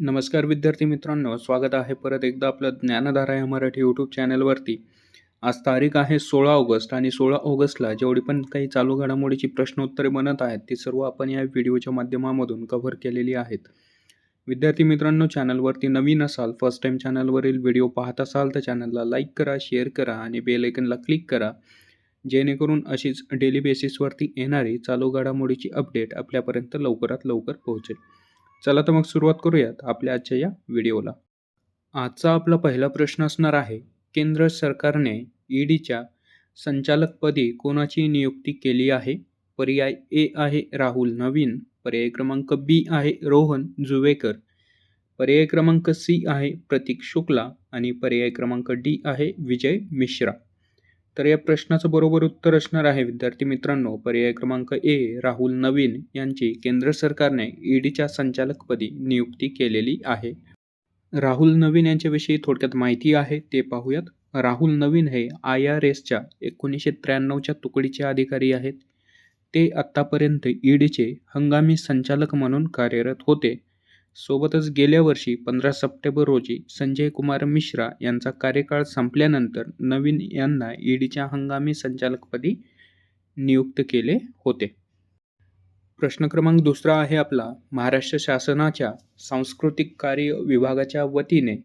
नमस्कार विद्यार्थी मित्रांनो स्वागत आहे परत एकदा आपलं ज्ञानधारा या मराठी यूट्यूब चॅनलवरती आज तारीख आहे सोळा ऑगस्ट आणि सोळा ऑगस्टला जेवढी पण काही चालू घडामोडीची प्रश्नोत्तरे बनत आहेत ती सर्व आपण या व्हिडिओच्या माध्यमामधून कव्हर केलेली आहेत. विद्यार्थी मित्रांनो चॅनलवरती नवीन असाल फर्स्ट टाईम चॅनलवरील व्हिडिओ पाहत असाल तर चॅनलला लाईक करा शेअर करा आणि बेलायकनला क्लिक करा. जेणेकरून अशीच डेली बेसिसवरती येणारी चालू घडामोडीची अपडेट आपल्यापर्यंत लवकरात लवकर पोहोचेल. चला तर मग सुरुवात करूयात आपल्या आजच्या या व्हिडिओला. आजचा आपला पहिला प्रश्न असणार आहे केंद्र सरकारने ईडीच्या संचालकपदी कोणाची नियुक्ती केली आहे? पर्याय ए आहे राहुल नवीन पर्याय क्रमांक बी आहे रोहन जुवेकर पर्याय क्रमांक सी आहे प्रतीक शुक्ला आणि पर्याय क्रमांक डी आहे विजय मिश्रा. तर या प्रश्नाचं बरोबर उत्तर असणार आहे विद्यार्थी मित्रांनो. पर्याय क्रमांक ए राहुल नवीन यांची केंद्र सरकारने ईडीच्या संचालकपदी नियुक्ती केलेली आहे. राहुल नवीन यांच्याविषयी थोडक्यात माहिती आहे ते पाहूयात. राहुल नवीन हे आय आर एसच्या एकोणीसशे त्र्याण्णवच्या तुकडीचे अधिकारी आहेत. ते आत्तापर्यंत ईडीचे हंगामी संचालक म्हणून कार्यरत होते. सोबतच गेल्या वर्षी पंधरा सप्टेंबर रोजी संजय कुमार मिश्रा यांचा कार्यकाळ संपल्यानंतर नवीन यांना ईडीच्या हंगामी संचालकपदी नियुक्त केले होते. प्रश्न क्रमांक दुसरा आहे आपला. महाराष्ट्र शासनाच्या सांस्कृतिक कार्य विभागाच्या वतीने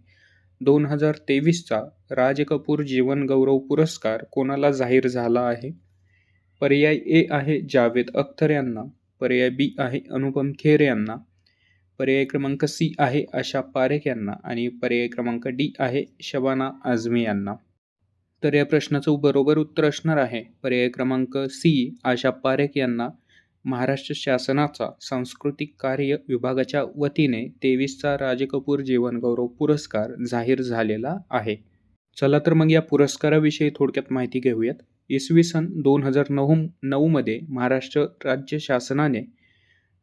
दोन हजार तेवीसचा राज कपूर जीवन गौरव पुरस्कार कोणाला जाहीर झाला आहे? पर्याय ए आहे जावेद अख्तर यांना पर्याय बी आहे अनुपम खेर यांना पर्याय क्रमांक सी आहे आशा पारेख यांना आणि पर्याय क्रमांक डी आहे शबाना आझमी यांना. तर या प्रश्नाचं बरोबर उत्तर असणार आहे. पर्याय क्रमांक सी आशा पारेख यांना महाराष्ट्र शासनाचा सांस्कृतिक कार्य विभागाच्या वतीने तेवीसचा राजकपूर जीवनगौरव पुरस्कार जाहीर झालेला आहे. चला तर मग या पुरस्काराविषयी थोडक्यात माहिती घेऊयात. इसवी सन दोन हजार नऊ नऊमध्ये महाराष्ट्र राज्य शासनाने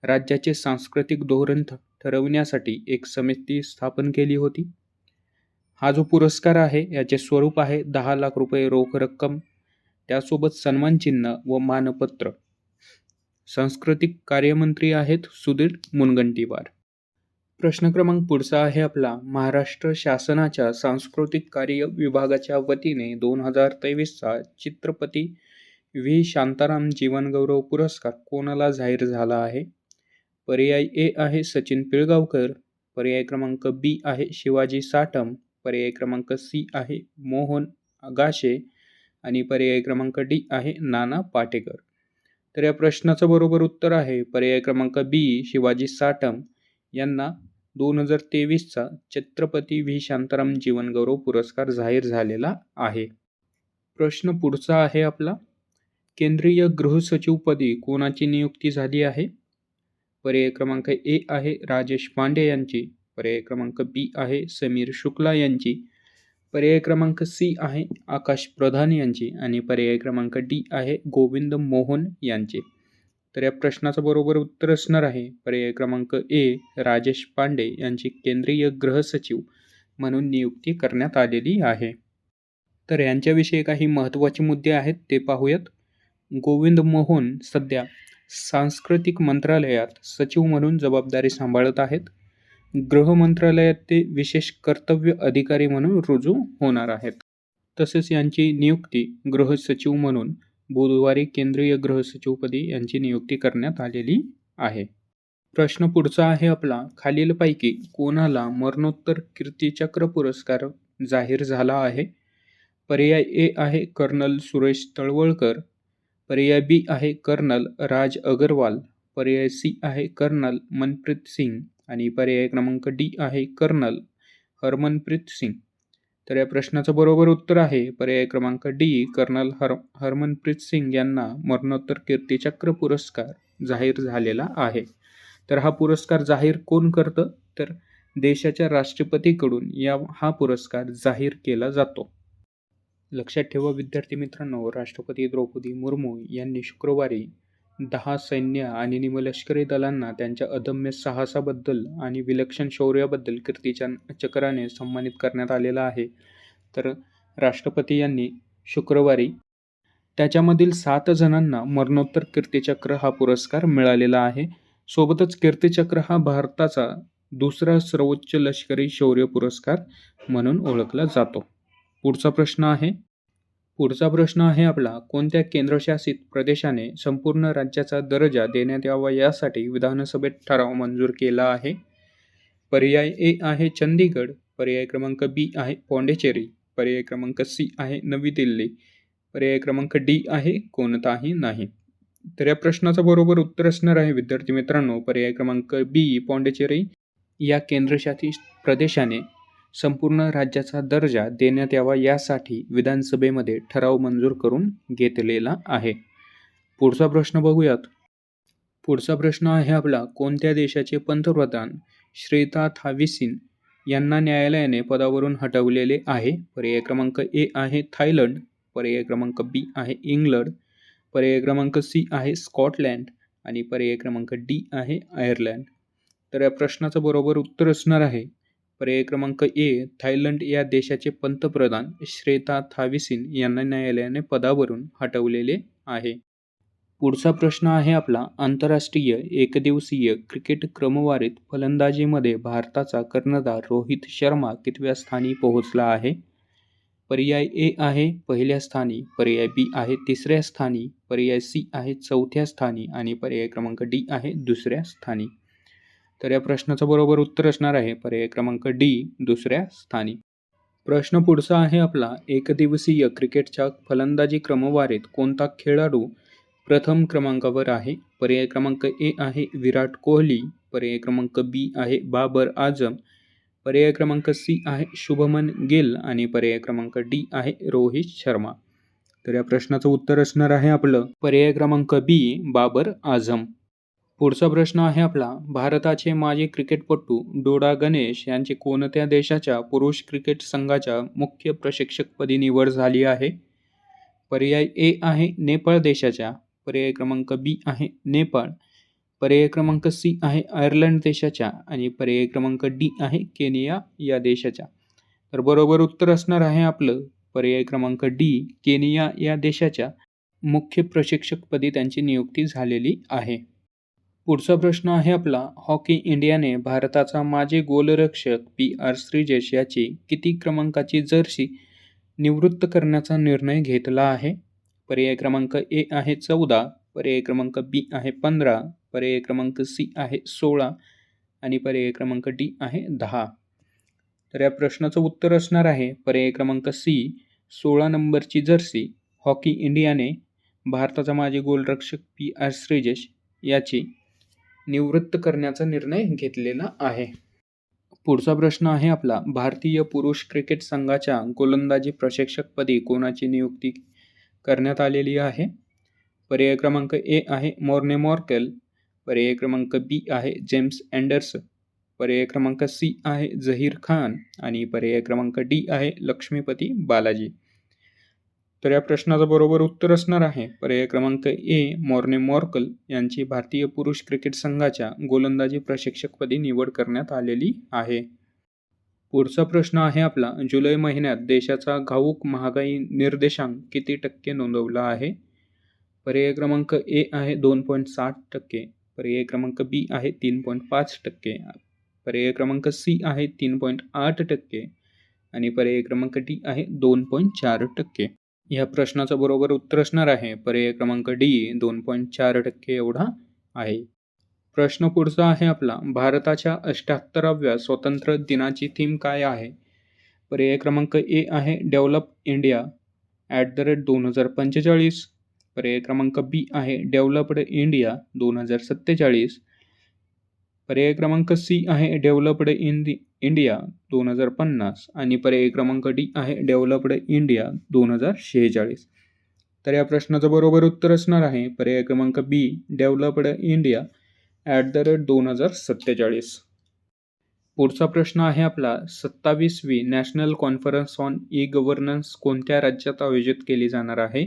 राज्याचे सांस्कृतिक धोरण ठरवण्यासाठी एक समिती स्थापन केली होती. हा जो पुरस्कार आहे याचे स्वरूप आहे दहा लाख रुपये रोख रक्कम त्यासोबत सन्मानचिन्ह व मानपत्र. सांस्कृतिक कार्यमंत्री आहेत सुधीर मुनगंटीवार. प्रश्न क्रमांक पुढचा आहे आपला. महाराष्ट्र शासनाच्या सांस्कृतिक कार्य विभागाच्या वतीने दोन हजार तेवीसचा चित्रपती व्ही. शांताराम जीवनगौरव पुरस्कार कोणाला जाहीर झाला आहे? पर्याय ए आहे सचिन पिळगावकर. पर्याय क्रमांक बी आहे शिवाजी साटम पर्याय क्रमांक सी आहे मोहन आगाशे. आणि पर्याय क्रमांक डी आहे नाना पाटेकर. तर या प्रश्नाचं बरोबर उत्तर आहे पर्याय क्रमांक बी शिवाजी साटम यांना दोन हजार तेवीसचा छत्रपती व्ही शांताराम जीवनगौरव पुरस्कार जाहीर झालेला आहे. प्रश्न पुढचा आहे आपला. केंद्रीय गृहसचिवपदी कोणाची नियुक्ती झाली आहे? पर्याय क्रमांक ए आहे राजेश पांडे यांची पर्याय क्रमांक बी आहे समीर शुक्ला यांची पर्याय क्रमांक सी आहे आकाश प्रधान यांची आणि पर्याय क्रमांक डी आहे गोविंद मोहन यांचे. तर या प्रश्नाचं बरोबर उत्तर असणार आहे. पर्याय क्रमांक ए राजेश पांडे यांची केंद्रीय गृह सचिव म्हणून नियुक्ती करण्यात आलेली आहे. तर यांच्याविषयी काही महत्त्वाचे मुद्दे आहेत ते पाहूयात. गोविंद मोहन सध्या सांस्कृतिक मंत्रालयात सचिव म्हणून जबाबदारी सांभाळत आहेत. गृह मंत्रालयात ते विशेष कर्तव्य अधिकारी म्हणून रुजू होणार आहेत. तसेच यांची नियुक्ती गृह सचिव म्हणून बुधवारी केंद्रीय गृह सचिवपदी यांची नियुक्ती करण्यात आलेली आहे. प्रश्न पुढचा आहे आपला खालीलपैकी कोणाला मरणोत्तर कीर्तिचक्र पुरस्कार जाहीर झाला आहे? पर्याय ए आहे कर्नल सुरेश तळवळकर पर्याय बी आहे कर्नल राज अगरवाल पर्याय सी आहे कर्नल मनप्रीत सिंग आणि पर्याय क्रमांक डी आहे कर्नल हरमनप्रीत सिंग. तर या प्रश्नाचं बरोबर उत्तर आहे. पर्याय क्रमांक डी कर्नल हर हरमनप्रीत सिंग यांना मरणोत्तर कीर्तिचक्र पुरस्कार जाहीर झालेला आहे. तर हा पुरस्कार जाहीर कोण करतं? तर देशाच्या राष्ट्रपतीकडून या हा पुरस्कार जाहीर केला जातो. लक्षात ठेवा विद्यार्थी मित्रांनो. राष्ट्रपती द्रौपदी मुर्मू यांनी शुक्रवारी दहा सैन्य आणि निमलष्करी दलांना त्यांच्या अदम्य साहसाबद्दल आणि विलक्षण शौर्याबद्दल कीर्तीच्या चक्राने सन्मानित करण्यात आलेला आहे. तर राष्ट्रपती यांनी शुक्रवारी त्याच्यामधील सात जणांना मरणोत्तर कीर्तीचक्र हा पुरस्कार मिळालेला आहे. सोबतच कीर्तिचक्र हा भारताचा दुसरा सर्वोच्च लष्करी शौर्य पुरस्कार म्हणून ओळखला जातो. पुढचा प्रश्न आहे. पुढचा प्रश्न आहे आपला कोणत्या केंद्रशासित प्रदेशाने संपूर्ण राज्याचा दर्जा देण्यात यावा यासाठी विधानसभेत ठराव मंजूर केला आहे? पर्याय ए आहे चंदीगड पर्याय क्रमांक बी आहे पॉंडेचेरी पर्याय क्रमांक सी आहे नवी दिल्ली पर्याय क्रमांक डी आहे कोणताही नाही. तर या प्रश्नाचं बरोबर उत्तर असणार आहे विद्यार्थी मित्रांनो पर्याय क्रमांक बी पॉंडेचेरी. या केंद्रशासित प्रदेशाने संपूर्ण राज्याचा दर्जा देण्यात यावा यासाठी विधानसभेमध्ये ठराव मंजूर करून घेतलेला आहे. पुढचा प्रश्न बघूयात. पुढचा प्रश्न आहे आपला कोणत्या देशाचे पंतप्रधान श्रीता थाविसिन यांना न्यायालयाने पदावरून हटवलेले आहे? पर्याय क्रमांक ए आहे थायलंड पर्याय क्रमांक बी आहे इंग्लंड पर्याय क्रमांक सी आहे स्कॉटलँड आणि पर्याय क्रमांक डी आहे आयर्लंड. तर या प्रश्नाचं बरोबर उत्तर असणार आहे. पर्याय क्रमांक ए थायलंड या देशाचे पंतप्रधान श्रेता थाविसिन यांना न्यायालयाने पदावरून हटवलेले आहे. पुढचा प्रश्न आहे आपला आंतरराष्ट्रीय एकदिवसीय क्रिकेट क्रमवारीत फलंदाजीमध्ये भारताचा कर्णधार रोहित शर्मा कितव्या स्थानी पोहोचला आहे? पर्याय ए आहे पहिल्या स्थानी पर्याय बी आहे तिसऱ्या स्थानी पर्याय सी आहे चौथ्या स्थानी आणि पर्याय क्रमांक डी आहे दुसऱ्या स्थानी. तर या प्रश्नाचं बरोबर उत्तर असणार आहे पर्याय क्रमांक डी दुसऱ्या स्थानी. प्रश्न पुढचा आहे आपला एकदिवसीय क्रिकेटच्या फलंदाजी क्रमवारीत कोणता खेळाडू प्रथम क्रमांकावर आहे? पर्याय क्रमांक ए आहे विराट कोहली पर्याय क्रमांक बी आहे बाबर आझम पर्याय क्रमांक सी आहे शुभमन गिल आणि पर्याय क्रमांक डी आहे रोहित शर्मा. तर या प्रश्नाचं उत्तर असणार आहे आपलं पर्याय क्रमांक बी बाबर आझम पुढचा प्रश्न आहे आपला. भारताचे माजी क्रिकेटपटू डोडा गणेश यांची कोणत्या देशाच्या पुरुष क्रिकेट संघाच्या मुख्य प्रशिक्षकपदी निवड झाली आहे? पर्याय ए आहे नेपाळ देशाच्या. पर्याय क्रमांक बी आहे नेपाळ. पर्याय क्रमांक सी आहे आयर्लंड देशाच्या. आणि पर्याय क्रमांक डी आहे केनिया या देशाच्या. तर बरोबर उत्तर असणार आहे आपलं. पर्याय क्रमांक डी केनिया या देशाच्या मुख्य प्रशिक्षकपदी त्यांची नियुक्ती झालेली आहे. पुढचा प्रश्न आहे आपला. हॉकी इंडियाने भारताचा माजी गोलरक्षक पी. आर. श्रीजेश याची किती क्रमांकाची जर्सी निवृत्त करण्याचा निर्णय घेतला आहे? पर्याय क्रमांक ए आहे चौदा पर्याय क्रमांक बी आहे पंधरा पर्याय क्रमांक सी आहे सोळा आणि पर्याय क्रमांक डी आहे दहा. तर या प्रश्नाचं उत्तर असणार आहे. पर्याय क्रमांक सी सोळा नंबरची जर्सी हॉकी इंडियाने भारताचा माजी गोलरक्षक पी. आर. श्रीजेश याची निवृत्त करण्याचा निर्णय घेतलेला आहे. पुढचा प्रश्न आहे आपला. भारतीय पुरुष क्रिकेट संघाच्या गोलंदाजी प्रशिक्षकपदी कोणाची नियुक्ती करण्यात आलेली आहे? पर्याय क्रमांक ए आहे मॉर्ने मॉर्केल. पर्याय क्रमांक बी आहे जेम्स अँडर्स पर्याय क्रमांक सी आहे झहीर खान. आणि पर्याय क्रमांक डी आहे लक्ष्मीपती बालाजी. तर या प्रश्नाचं बरोबर उत्तर असणार आहे. पर्याय क्रमांक ए मॉर्ने मॉर्कल यांची भारतीय पुरुष क्रिकेट संघाच्या गोलंदाजी प्रशिक्षकपदी निवड करण्यात आलेली आहे. पुढचा प्रश्न आहे आपला. जुलै महिन्यात देशाचा घाऊक महागाई निर्देशांक किती टक्के नोंदवला आहे? पर्याय क्रमांक ए आहे दोन पॉईंट साठ टक्के. पर्याय क्रमांक बी आहे तीन पॉईंट पाच टक्के. पर्याय क्रमांक सी आहे तीन पॉईंट आठ टक्के. आणि पर्याय क्रमांक डी आहे दोन पॉईंट चार टक्के. या प्रश्नाचं बरोबर उत्तर असणार आहे. पर्याय क्रमांक डी दोन पॉईंट चार टक्के एवढा आहे. प्रश्न पुढचा आहे आपला. भारताच्या अष्ट्याहत्तराव्या स्वातंत्र्य दिनाची थीम काय आहे? पर्याय क्रमांक ए आहे develop India. At the rate दोन हजार पंचेचाळीस. पर्याय क्रमांक बी आहे डेव्हलप्ड इंडिया दोन हजार सत्तेचाळीस. पर्याय क्रमांक सी आहे डेव्हलप्ड इन इंडिया दोन हजार पन्नास आणि पर्याय क्रमांक डी आहे डेव्हलप्ड इंडिया दोन हजार शेहेचाळीस. तर या प्रश्नाचं बरोबर उत्तर असणार आहे. पर्याय क्रमांक B developed India at the rate दोन हजार सत्तेचाळीस. पुढचा प्रश्न आहे आपला सत्तावीसवी national conference on E governance कोणत्या राज्यात आयोजित केली जाणार आहे?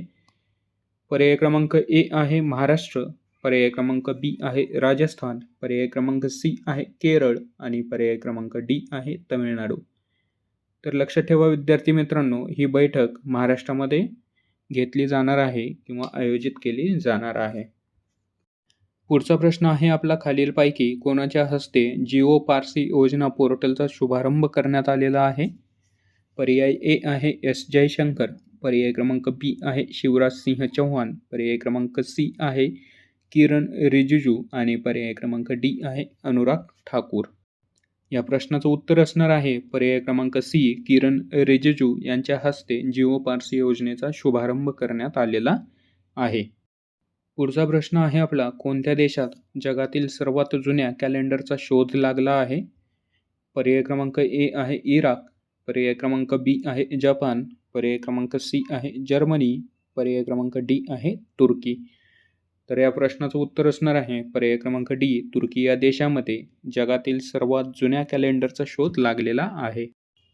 पर्याय क्रमांक ए आहे महाराष्ट्र पर्याय क्रमांक बी आहे राजस्थान पर्याय क्रमांक सी आहे केरळ आणि पर्याय क्रमांक डी आहे तमिळनाडू. तर लक्षात ठेवा विद्यार्थी मित्रांनो ही बैठक महाराष्ट्रामध्ये घेतली जाणार आहे किंवा आयोजित केली जाणार आहे. पुढचा प्रश्न आहे आपला खालीलपैकी कोणाच्या हस्ते जिओ पारसी योजना पोर्टलचा शुभारंभ करण्यात आलेला आहे? पर्याय ए आहे एस जयशंकर पर्याय क्रमांक बी आहे शिवराज सिंह चौहान पर्याय क्रमांक सी आहे किरण रिजिजू आणि पर्याय क्रमांक डी आहे अनुराग ठाकूर. या प्रश्नाचं उत्तर असणार आहे. पर्याय क्रमांक सी किरण रिजिजू यांच्या हस्ते जिओ पारसी योजनेचा शुभारंभ करण्यात आलेला आहे. पुढचा प्रश्न आहे आपला कोणत्या देशात जगातील सर्वात जुन्या कॅलेंडरचा शोध लागला आहे? पर्याय क्रमांक ए आहे इराक पर्याय क्रमांक बी आहे जपान पर्याय क्रमांक सी आहे जर्मनी पर्याय क्रमांक डी आहे तुर्की. तर या प्रश्नाचं उत्तर असणार आहे. पर्याय क्रमांक डी तुर्की या देशामध्ये जगातील सर्वात जुन्या कॅलेंडरचा शोध लागलेला आहे.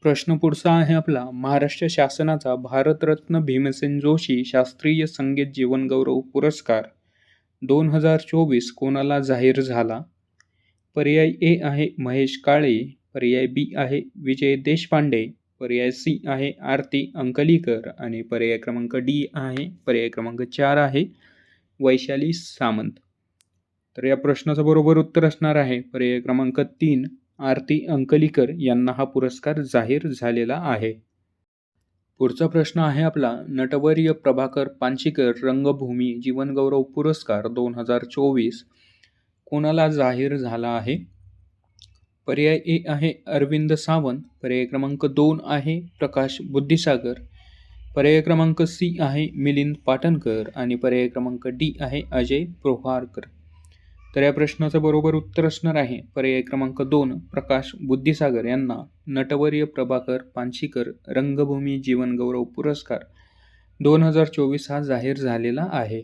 प्रश्न पुढचा आहे आपला. महाराष्ट्र शासनाचा भारतरत्न भीमसेन जोशी शास्त्रीय संगीत जीवनगौरव पुरस्कार दोन हजार चोवीस कोणाला जाहीर झाला? पर्याय ए आहे महेश काळे पर्याय बी आहे विजय देशपांडे पर्याय सी आहे आरती अंकलीकर आणि पर्याय क्रमांक डी आहे पर्याय क्रमांक चार आहे वैशाली सामंत. तर या प्रश्नाचं बरोबर उत्तर असणार आहे. पर्याय क्रमांक तीन आरती अंकलीकर यांना हा पुरस्कार जाहीर झालेला आहे. पुढचा प्रश्न आहे आपला. नटवर्य प्रभाकर पानशीकर रंगभूमी जीवनगौरव पुरस्कार दोन हजार चोवीस कोणाला जाहीर झाला आहे? पर्याय ए आहे अरविंद सावंत. पर्याय क्रमांक दोन आहे प्रकाश बुद्धिसागर. पर्याय क्रमांक सी आहे मिलिंद पाटणकर आणि पर्याय क्रमांक डी आहे अजय प्रोहारकर तर या प्रश्नाचं बरोबर उत्तर असणार आहे. पर्याय क्रमांक दोन प्रकाश बुद्धिसागर यांना नटवर्य प्रभाकर पानशीकर रंगभूमी जीवनगौरव पुरस्कार दोन हजार चोवीस हा जाहीर झालेला आहे.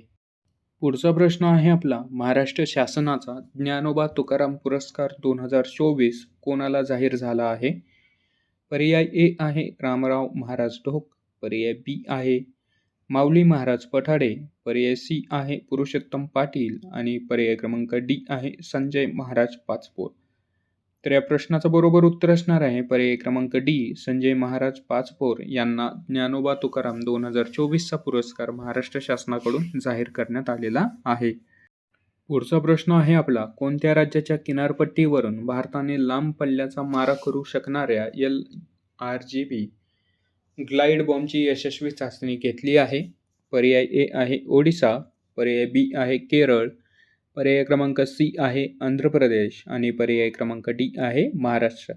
पुढचा प्रश्न आहे आपला महाराष्ट्र शासनाचा ज्ञानोबा तुकाराम पुरस्कार दोन हजार चोवीस कोणाला जाहीर झाला आहे? पर्याय ए आहे रामराव महाराज ढोक पर्याय बी आहे. माऊली महाराज पठाडे पर्याय सी आहे पुरुषोत्तम पाटील आणि पर्याय क्रमांक डी आहे संजय महाराज पाचपोर तर या प्रश्नाचं बरोबर उत्तर असणार आहे. पर्याय क्रमांक डी संजय महाराज पाचपोर यांना ज्ञानोबा तुकाराम दोन हजार चोवीसचा पुरस्कार महाराष्ट्र शासनाकडून जाहीर करण्यात आलेला आहे. पुढचा प्रश्न आहे आपला कोणत्या राज्याच्या किनारपट्टीवरून भारताने लांब पल्ल्याचा मारा करू शकणाऱ्या L R G B glide बॉम्बची यशस्वी चाचणी घेतली आहे. पर्याय ए आहे ओडिसा पर्याय बी आहे केरळ पर्याय क्रमांक सी आहे आंध्र प्रदेश आणि पर्याय क्रमांक डी आहे महाराष्ट्र.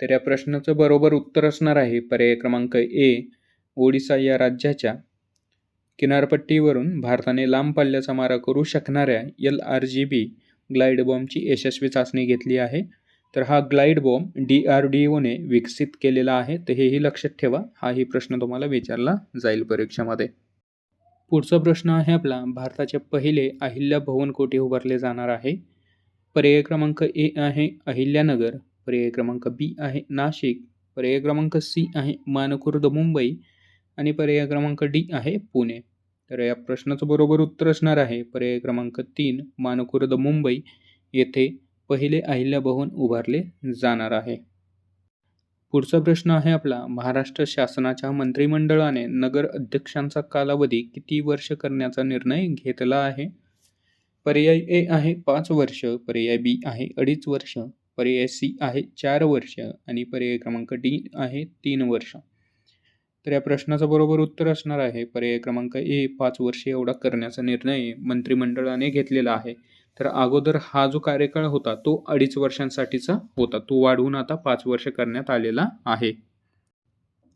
तर या प्रश्नाचं बरोबर उत्तर असणार आहे पर्याय क्रमांक ए ओडिसा या राज्याच्या. किनारपट्टीवरून भारताने लांब पल्ल्याचा मारा करू शकणाऱ्या L R G B glide बॉम्बची यशस्वी चाचणी घेतली आहे. तर हा glide bomb D R D one विकसित केलेला आहे. तर हेही लक्षात ठेवा. हाही प्रश्न तुम्हाला विचारला जाईल परीक्षेमध्ये. पुढचा प्रश्न आहे आपला. भारताचे पहिले अहिल्या भवन कोठे उभारले जाणार आहे? पर्याय क्रमांक ए आहे अहिल्यानगर पर्याय क्रमांक बी आहे नाशिक. पर्याय क्रमांक सी आहे मानखुर्द मुंबई. आणि पर्याय क्रमांक डी आहे पुणे. तर या प्रश्नाचं बरोबर उत्तर असणार आहे. पर्याय क्रमांक तीन मानखुर्द मुंबई. येथे पहिले अहिल्या भवन उभारले जाणार आहे. पुढचा प्रश्न आहे आपला महाराष्ट्र शासनाच्या मंत्रिमंडळाने नगर अध्यक्षांचा कालावधी किती वर्ष करण्याचा निर्णय घेतला आहे? पर्याय ए आहे पाच वर्ष पर्याय बी आहे अडीच वर्ष पर्याय सी आहे चार वर्ष आणि पर्याय क्रमांक डी आहे तीन वर्ष. तर या प्रश्नाचं बरोबर उत्तर असणार आहे. पर्याय क्रमांक ए पाच वर्षे एवढा करण्याचा निर्णय मंत्रिमंडळाने घेतलेला आहे. तर अगोदर हा जो कार्यकाळ होता तो अडीच वर्षांसाठीचा होता. तो वाढवून आता पाच वर्ष करण्यात आलेला आहे.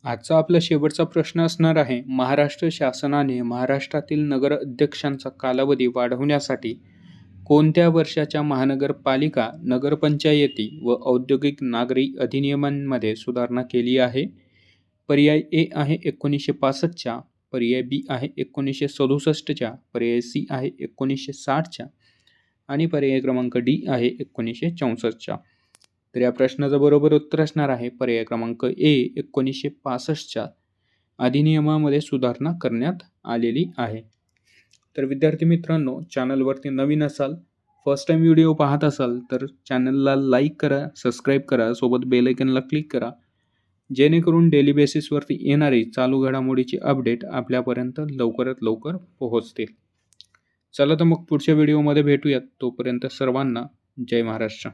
आजचा आपला शेवटचा प्रश्न असणार आहे महाराष्ट्र शासनाने महाराष्ट्रातील नगर अध्यक्षांचा कालावधी वाढवण्यासाठी कोणत्या वर्षाच्या महानगरपालिका नगरपंचायती व औद्योगिक नागरी अधिनियमांमध्ये सुधारणा केली आहे? पर्याय ए आहे एकोणीसशे पासष्टच्या पर्याय बी आहे एकोणीसशे सदुसष्टच्या पर्याय सी आहे एकोणीसशे साठच्या आणि पर्याय क्रमांक डी आहे एकोणीसशे चौसष्टच्या तर या प्रश्नाचं बरोबर उत्तर असणार आहे. पर्याय क्रमांक ए एकोणीसशे पासष्टच्या अधिनियमामध्ये सुधारणा करण्यात आलेली आहे. तर विद्यार्थी मित्रांनो चॅनलवरती नवीन असाल फर्स्ट टाईम व्हिडिओ पाहत असाल तर चॅनलला लाईक करा सबस्क्राईब करा सोबत बेलायकनला क्लिक करा. जेणेकरून डेली बेसिसवरती येणारी चालू घडामोडीची अपडेट आपल्यापर्यंत लवकरात लवकर पोहोचतील. चला तर मग पुढच्या व्हिडिओमध्ये भेटूयात. तोपर्यंत सर्वांना जय महाराष्ट्र.